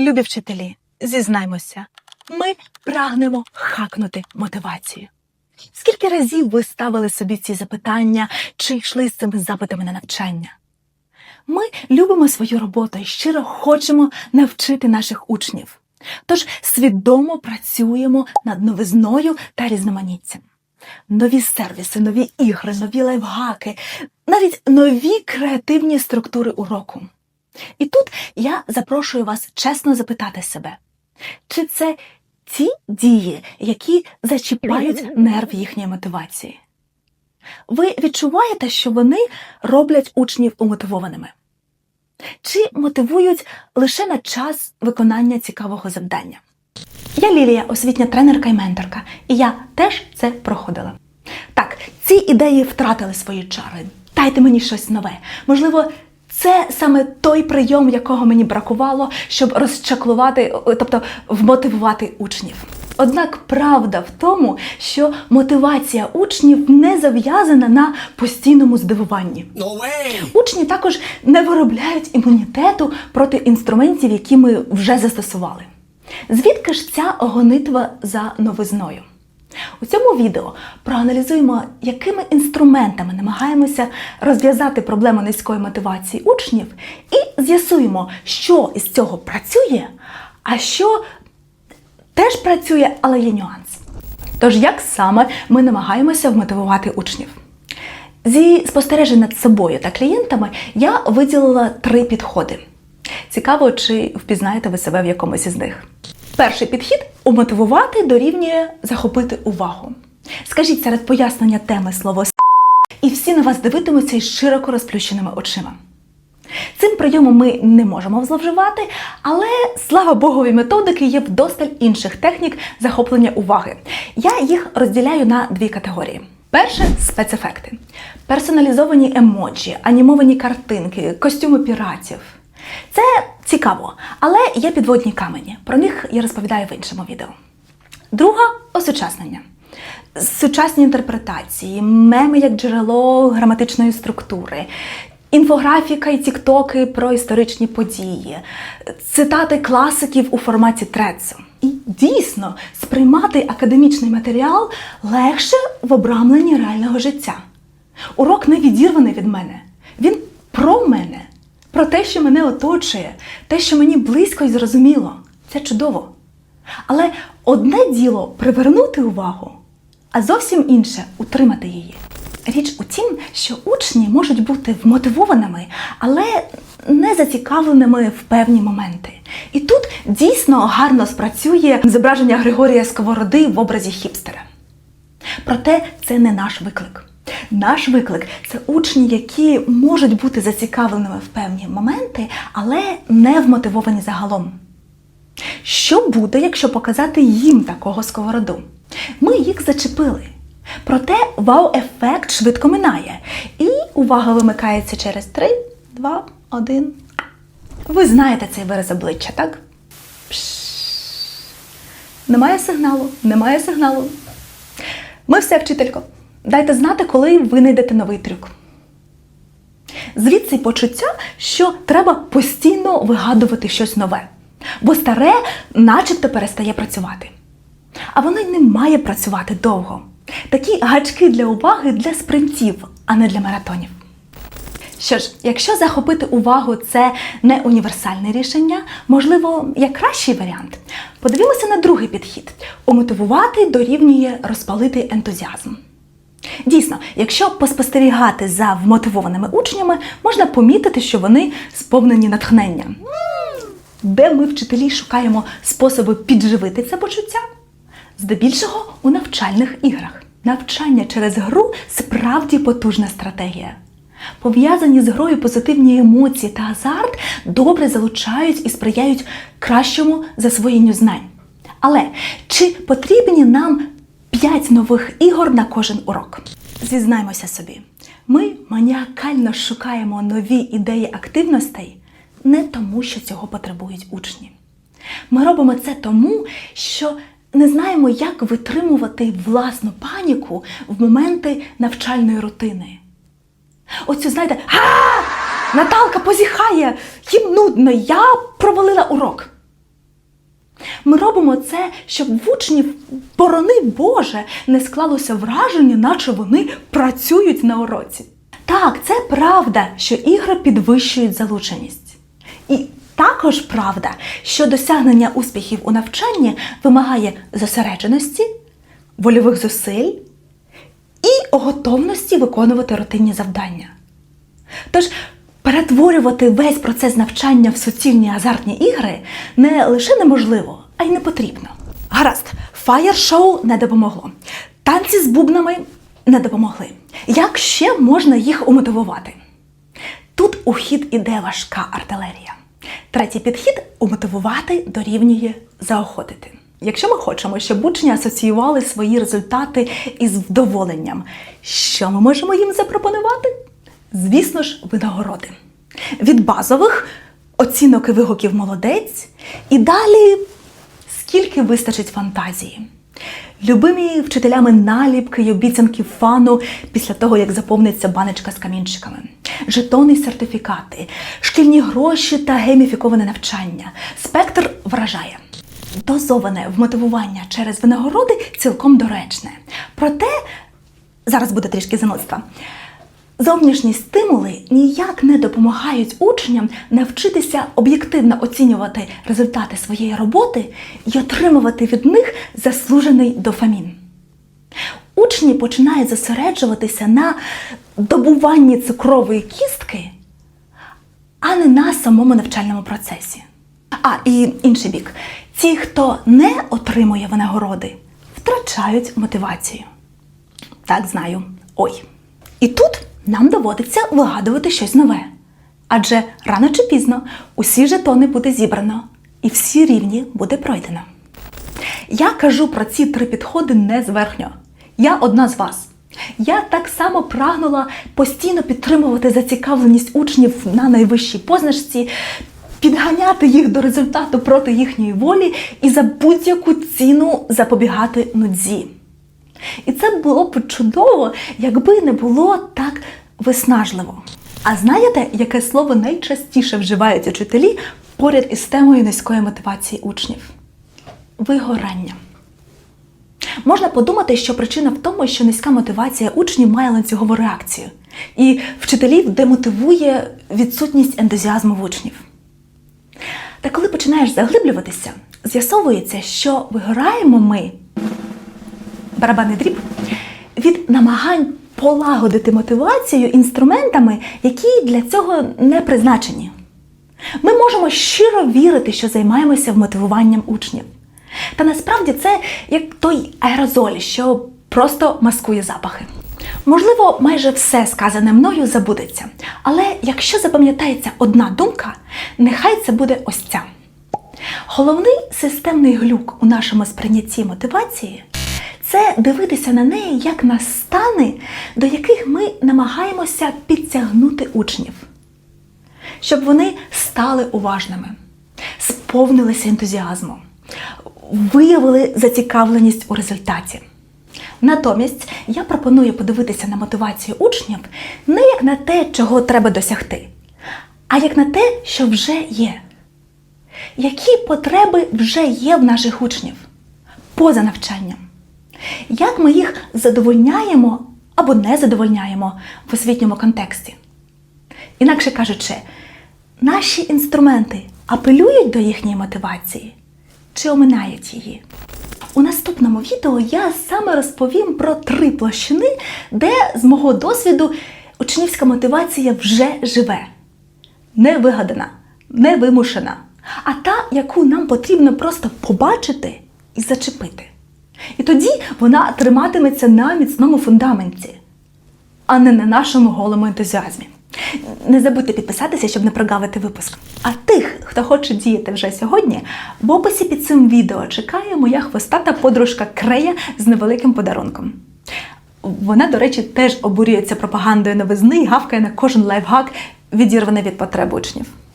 Любі вчителі, зізнаймося, ми прагнемо хакнути мотивацію. Скільки разів ви ставили собі ці запитання чи йшли з цими запитами на навчання? Ми любимо свою роботу і щиро хочемо навчити наших учнів. Тож свідомо працюємо над новизною та різноманіттям. Нові сервіси, нові ігри, нові лайфхаки, навіть нові креативні структури уроку. І тут я запрошую вас чесно запитати себе, чи це ті дії, які зачіпають нерв їхньої мотивації? Ви відчуваєте, що вони роблять учнів умотивованими? Чи мотивують лише на час виконання цікавого завдання? Я Лілія, освітня тренерка і менторка, і я теж це проходила. Так, ці ідеї втратили свої чари. Дайте мені щось нове. Можливо, це саме той прийом, якого мені бракувало, щоб розчаклувати, тобто вмотивувати учнів. Однак правда в тому, що мотивація учнів не зав'язана на постійному здивуванні. No! Учні також не виробляють імунітету проти інструментів, які ми вже застосували. Звідки ж ця гонитва за новизною? У цьому відео проаналізуємо, якими інструментами намагаємося розв'язати проблему низької мотивації учнів, і з'ясуємо, що із цього працює, а що теж працює, але є нюанс. Тож, як саме ми намагаємося вмотивувати учнів? Зі спостережень над собою та клієнтами я виділила три підходи. Цікаво, чи впізнаєте ви себе в якомусь із них. Перший підхід умотивувати дорівнює захопити увагу. Скажіть серед пояснення теми слово «с**», і всі на вас дивитимуться із широко розплющеними очима. Цим прийомом ми не можемо зловживати, але слава Богові, методики є вдосталь інших технік захоплення уваги. Я їх розділяю на дві категорії. Перше спецефекти, персоналізовані емоджі, анімовані картинки, костюми піратів. Це цікаво, але є підводні камені. Про них я розповідаю в іншому відео. Друга осучаснення. Сучасні інтерпретації, меми як джерело граматичної структури, інфографіка і тіктоки про історичні події, цитати класиків у форматі трецу. І дійсно сприймати академічний матеріал легше в обрамленні реального життя. Урок не відірваний від мене. Він про мене, про те, що мене оточує, те, що мені близько і зрозуміло. Це чудово. Але одне діло привернути увагу, а зовсім інше утримати її. Річ у тім, що учні можуть бути вмотивованими, але не зацікавленими в певні моменти. І тут дійсно гарно спрацює зображення Григорія Сковороди в образі хіпстера. Проте це не наш виклик. Наш виклик це учні, які можуть бути зацікавленими в певні моменти, але не вмотивовані загалом. Що буде, якщо показати їм такого сковороду? Ми їх зачепили. Проте вау-ефект швидко минає, і увага вимикається через 3, 2, 1. Ви знаєте цей вираз обличчя, так? Пш. Немає сигналу, немає сигналу. Ми все, вчителько. Дайте знати, коли ви знайдете новий трюк. Звідси почуття, що треба постійно вигадувати щось нове, бо старе начебто перестає працювати. А воно й не має працювати довго. Такі гачки для уваги для спринтів, а не для маратонів. Що ж, якщо захопити увагу це не універсальне рішення, можливо, є кращий варіант. Подивімося на другий підхід: умотивувати дорівнює розпалити ентузіазм. Дійсно, якщо поспостерігати за вмотивованими учнями, можна помітити, що вони сповнені натхнення. Де ми, вчителі, шукаємо способи підживити це почуття? Здебільшого у навчальних іграх. Навчання через гру справді потужна стратегія. Пов'язані з грою позитивні емоції та азарт добре залучають і сприяють кращому засвоєнню знань. Але чи потрібні нам 5 нових ігор на кожен урок? Зізнаймося собі, ми маніакально шукаємо нові ідеї активностей не тому, що цього потребують учні. Ми робимо це тому, що не знаємо, як витримувати власну паніку в моменти навчальної рутини. Оцю, знаєте, а! Наталка позіхає, їм нудно, я провалила урок. Робимо це, щоб в учнів, борони Боже, не склалося враження, наче вони працюють на уроці. Так, це правда, що ігри підвищують залученість. І також правда, що досягнення успіхів у навчанні вимагає зосередженості, вольових зусиль і готовності виконувати рутинні завдання. Тож перетворювати весь процес навчання в суцільні азартні ігри не лише неможливо, а й не потрібно. Гаразд, фаєр-шоу не допомогло. Танці з бубнами не допомогли. Як ще можна їх умотивувати? Тут у хід іде важка артилерія. Третій підхід умотивувати дорівнює заохотити. Якщо ми хочемо, щоб учні асоціювали свої результати із вдоволенням, що ми можемо їм запропонувати? Звісно ж, винагороди. Від базових оцінок і вигуків молодець, і далі скільки вистачить фантазії. Любимі вчителями наліпки й обіцянки фану після того, як заповниться баночка з камінчиками, жетони й сертифікати, шкільні гроші та гейміфіковане навчання. Спектр вражає. Дозоване вмотивування через винагороди цілком доречне. Проте зараз буде трішки занудства. Зовнішні стимули ніяк не допомагають учням навчитися об'єктивно оцінювати результати своєї роботи і отримувати від них заслужений дофамін. Учні починають зосереджуватися на добуванні цукрової кістки, а не на самому навчальному процесі. А і інший бік: ті, хто не отримує винагороди, втрачають мотивацію. Так, знаю. Ой. І тут нам доводиться вигадувати щось нове. Адже рано чи пізно усі жетони буде зібрано і всі рівні буде пройдено. Я кажу про ці три підходи не зверхньо. Я одна з вас. Я так само прагнула постійно підтримувати зацікавленість учнів на найвищій позначці, підганяти їх до результату проти їхньої волі і за будь-яку ціну запобігати нудзі. І це було б чудово, якби не було так виснажливо. А знаєте, яке слово найчастіше вживають учителі поряд із темою низької мотивації учнів? Вигорання. Можна подумати, що причина в тому, що низька мотивація учнів має ланцюгову реакцію, і вчителів демотивує відсутність ентузіазму в учнів. Та коли починаєш заглиблюватися, з'ясовується, що вигораємо ми барабанний дріб від намагань полагодити мотивацію інструментами, які для цього не призначені. Ми можемо щиро вірити, що займаємося вмотивуванням учнів. Та насправді це як той аерозоль, що просто маскує запахи. Можливо, майже все сказане мною забудеться, але якщо запам'ятається одна думка, нехай це буде ось ця. Головний системний глюк у нашому сприйнятті мотивації це дивитися на неї як на стани, до яких ми намагаємося підтягнути учнів, щоб вони стали уважними, сповнилися ентузіазмом, виявили зацікавленість у результаті. Натомість я пропоную подивитися на мотивацію учнів не як на те, чого треба досягти, а як на те, що вже є. Які потреби вже є в наших учнів поза навчанням? Як ми їх задовольняємо або не задовольняємо в освітньому контексті? Інакше кажучи, наші інструменти апелюють до їхньої мотивації чи оминають її? У наступному відео я саме розповім про три площини, де з мого досвіду учнівська мотивація вже живе. Не вигадана, не вимушена, а та, яку нам потрібно просто побачити і зачепити. І тоді вона триматиметься на міцному фундаменті, а не на нашому голому ентузіазмі. Не забудьте підписатися, щоб не прогавити випуск. А тих, хто хоче діяти вже сьогодні, в описі під цим відео чекає моя хвостата подружка Крея з невеликим подарунком. Вона, до речі, теж обурюється пропагандою новизни і гавкає на кожен лайфхак, відірваний від потреб учнів.